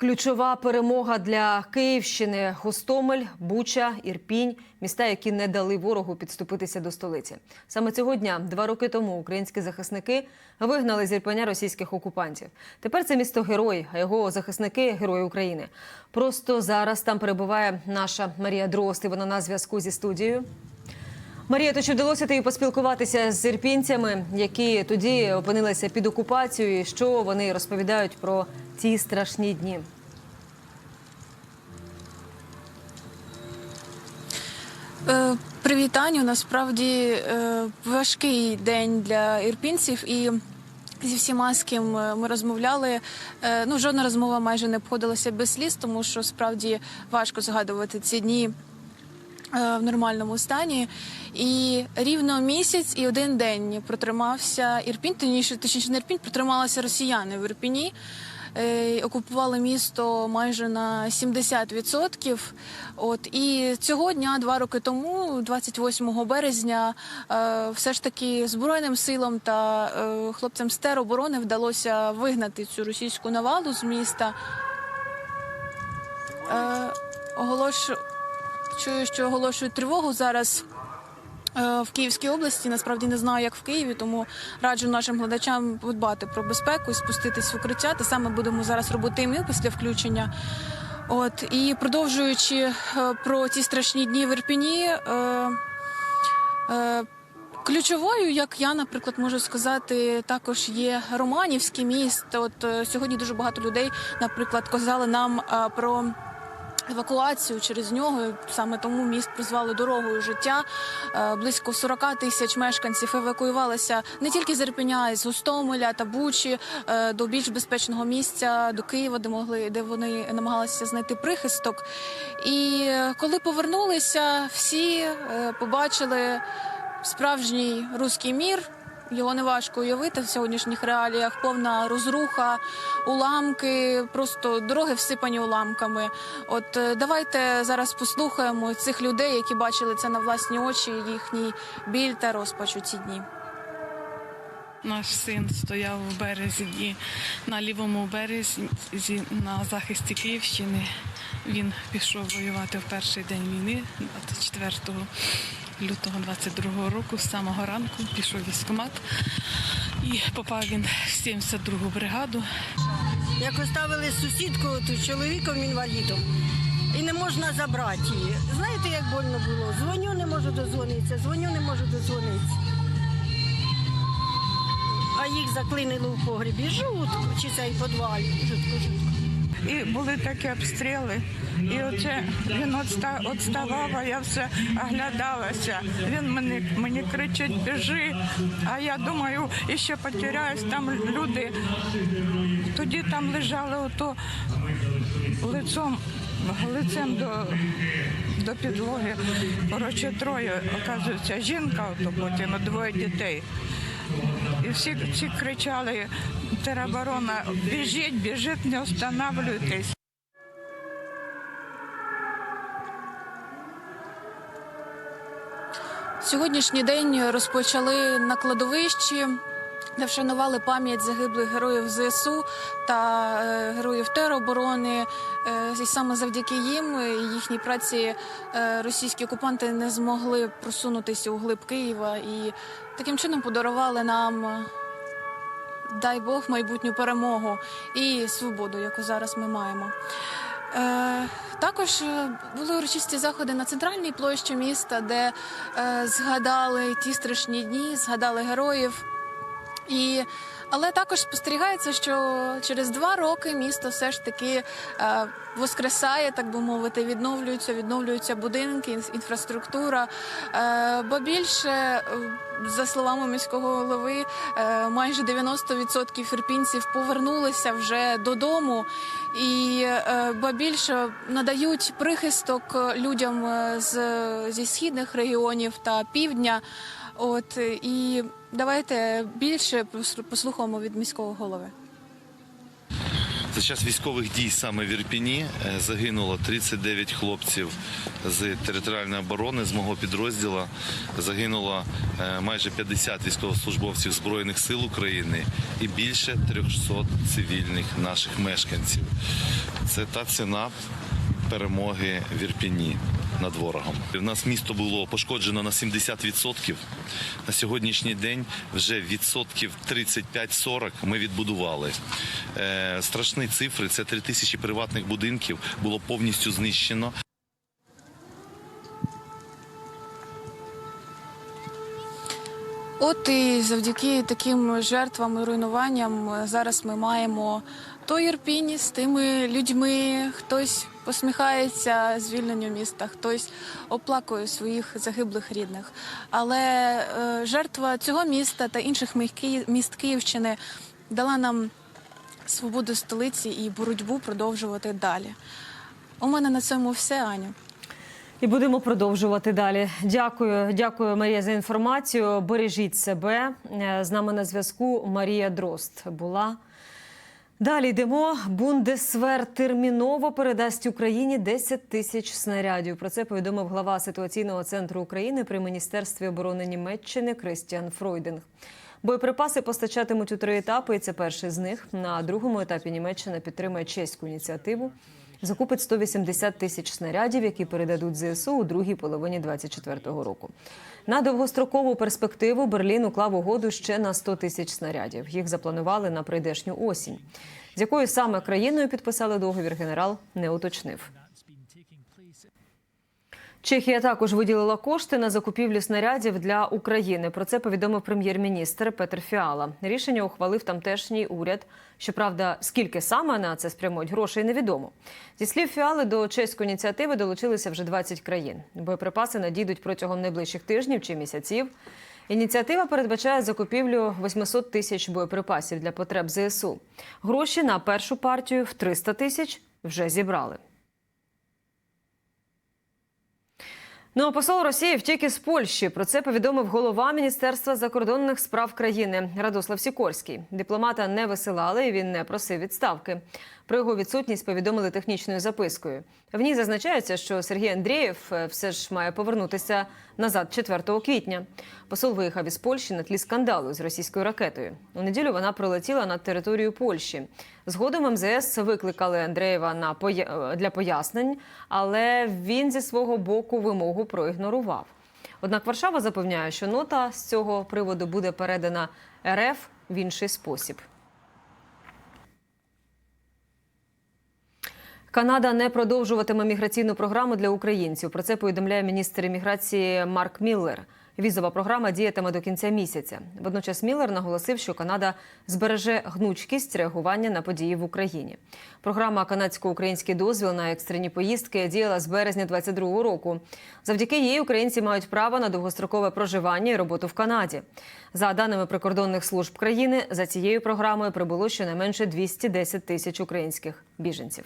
Ключова перемога для Київщини Гостомель, Буча, Ірпінь міста, які не дали ворогу підступитися до столиці. Саме цього дня, два роки тому, українські захисники вигнали з Ірпеня російських окупантів. Тепер це місто герой, а його захисники герої України. Просто зараз там перебуває наша Марія Дрозд, і вона на зв'язку зі студією. Марія, то чи вдалося тобі поспілкуватися з ірпінцями, які тоді опинилися під окупацією, і що вони розповідають про ці страшні дні? Е, Привіт, Аню. Насправді е, важкий день для ірпінців і. Зі всіма, з ким е, ми розмовляли, ну жодна розмова майже не обходилася без сліз, тому що справді важко згадувати ці дні в нормальному стані. І рівно місяць і один день протримався Ірпінь, точніше, точніше не Ірпінь, протрималися росіяни в Ірпіні. Е, Окупували місто майже на 70%. От і цього дня, два роки тому, 28 березня, е, все ж таки збройним силам та е, хлопцям з тероборони вдалося вигнати цю російську навалу з міста. Е, Оголошу чую, що оголошують тривогу зараз. е, В Київській області насправді не знаю, як в Києві, тому раджу нашим глядачам подбати про безпеку спуститись в укриття. Те саме будемо зараз робити і ми після включення. От і продовжуючи е, про ті страшні дні в Ірпіні. Е, е, Ключовою, як я, наприклад, можу сказати, також є Романівський міст. От е, сьогодні дуже багато людей, наприклад, казали нам про евакуацію через нього. Саме тому міст призвали дорогою життя. Е, Близько 40 тисяч мешканців евакуювалися не тільки з Ірпеня, з Гостомеля та Бучі е, до більш безпечного місця, до Києва, де могли, де вони намагалися знайти прихисток. І е, коли повернулися, всі побачили справжній руський мір. Його не важко уявити в сьогоднішніх реаліях. Повна розруха, уламки, просто дороги всипані уламками. От е, давайте зараз послухаємо цих людей, які бачили це на власні очі, їхній біль та розпач у ці дні. Наш син стояв у березі на лівому березі на захисті Київщини. Він пішов воювати в перший день війни, 24 лютого 22 року, з самого ранку пішов військкомат і попав він в 72 бригаду. Як оставили сусідку то чоловіком інвалідом. І не можна забрати її. Знаєте, як больно було? Дзвоню, не можу дозвонитися, дзвоню, не можу дозвонитися. А їх заклинило в погрібі. Жутко, чи цей підвал. Жутко, жутко. І були такі обстріли. І оце він отставав, а я все оглядалася. Він мені, мені кричить, біжи. А я думаю, і ще потеряюсь, там люди. Тоді там лежали ото лицом, лицем до, до підлоги. Коротше, троє, оказується, жінка, ото потім двоє дітей. І всі, всі кричали, тероборона, біжіть, біжіть, не останавливайтесь. Сьогоднішній день розпочали на кладовищі, де вшанували пам'ять загиблих героїв ЗСУ та е, героїв тероборони. Е, І саме завдяки їм і їхній праці е, російські окупанти не змогли просунутися у глиб Києва і таким чином подарували нам. е, Дай Бог майбутню перемогу і свободу, яку зараз ми маємо. Е, також е, були урочисті заходи на центральній площі міста, де е, згадали ті страшні дні, згадали героїв. І, але також спостерігається, що через два роки місто все ж таки е, воскресає, так би мовити, відновлюються, відновлюються будинки, інфраструктура. Е, бо більше, е, за словами міського голови, е, майже 90% ірпінців повернулися вже додому, і е, ба більше надають прихисток людям е, з зі східних регіонів та півдня. От е, і давайте більше послухаємо від міського голови. За час військових дій саме в Ірпіні е, загинуло 39 хлопців з територіальної оборони з мого підрозділу. Загинуло е, майже 50 військовослужбовців Збройних сил України і більше 300 цивільних наших мешканців. Це та ціна перемоги в Ірпіні над ворогом. У нас місто було пошкоджено на 70%. На сьогоднішній день вже відсотків 35-40 ми відбудували. Е, страшні цифри це 3 тисячі приватних будинків було повністю знищено. От і завдяки таким жертвам і руйнуванням е, зараз ми маємо той Ірпінь з тими людьми. Хтось посміхається звільненню міста, хтось оплакує своїх загиблих рідних. Але е, жертва цього міста та інших міст Київщини дала нам свободу столиці і боротьбу продовжувати далі. У мене на цьому все, Аню. І будемо продовжувати далі. Дякую, дякую, Марія, за інформацію. Бережіть себе. Е, З нами на зв'язку Марія Дрозд була. Далі йдемо. Бундесвер терміново передасть Україні 10 тисяч снарядів. Про це повідомив глава ситуаційного центру України при міністерстві оборони Німеччини Кристіан Фройдинг. Боєприпаси постачатимуть у три етапи. і Це перший з них. На другому етапі Німеччина підтримає чеську ініціативу. Закупить 180 тисяч снарядів, які передадуть ЗСУ у другій половині 2024 року. На довгострокову перспективу Берлін уклав угоду ще на 100 тисяч снарядів. Їх запланували на прийдешню осінь. З якою саме країною підписали договір, генерал не уточнив. Чехія також виділила кошти на закупівлю снарядів для України. Про це повідомив прем'єр-міністр Петр Фіала. Рішення ухвалив тамтешній уряд. Щоправда, скільки саме на це спрямують грошей, невідомо. Зі слів Фіали, до чеської ініціативи долучилися вже 20 країн. Боєприпаси надійдуть протягом найближчих тижнів чи місяців. Ініціатива передбачає закупівлю 800 тисяч боєприпасів для потреб ЗСУ. Гроші на першу партію в 300 тисяч вже зібрали. Ну а посол Росії втік із Польщі. Про це повідомив голова Міністерства закордонних справ країни Радослав Сікорський. Дипломата не висилали, і він не просив відставки. Про його відсутність повідомили технічною запискою. В ній зазначається, що Сергій Андрієв е, все ж має повернутися назад 4 квітня. Посол виїхав із Польщі на тлі скандалу з російською ракетою. У неділю вона пролетіла над територією Польщі. Згодом МЗС викликали Андрієва на поя- для пояснень, але він зі свого боку вимогу проігнорував. Однак Варшава запевняє, що нота з цього приводу буде передана РФ в інший спосіб. Канада не продовжуватиме міграційну програму для українців. Про це повідомляє міністр імміграції Марк Міллер. Візова програма діятиме до кінця місяця. Водночас Міллер наголосив, що Канада збереже гнучкість реагування на події в Україні. Програма канадсько-український дозвіл на екстрені поїздки діяла з березня 2022 року. Завдяки їй українці мають право на довгострокове проживання і роботу в Канаді. За даними прикордонних служб країни, за цією програмою прибуло щонайменше 210 тисяч українських біженців.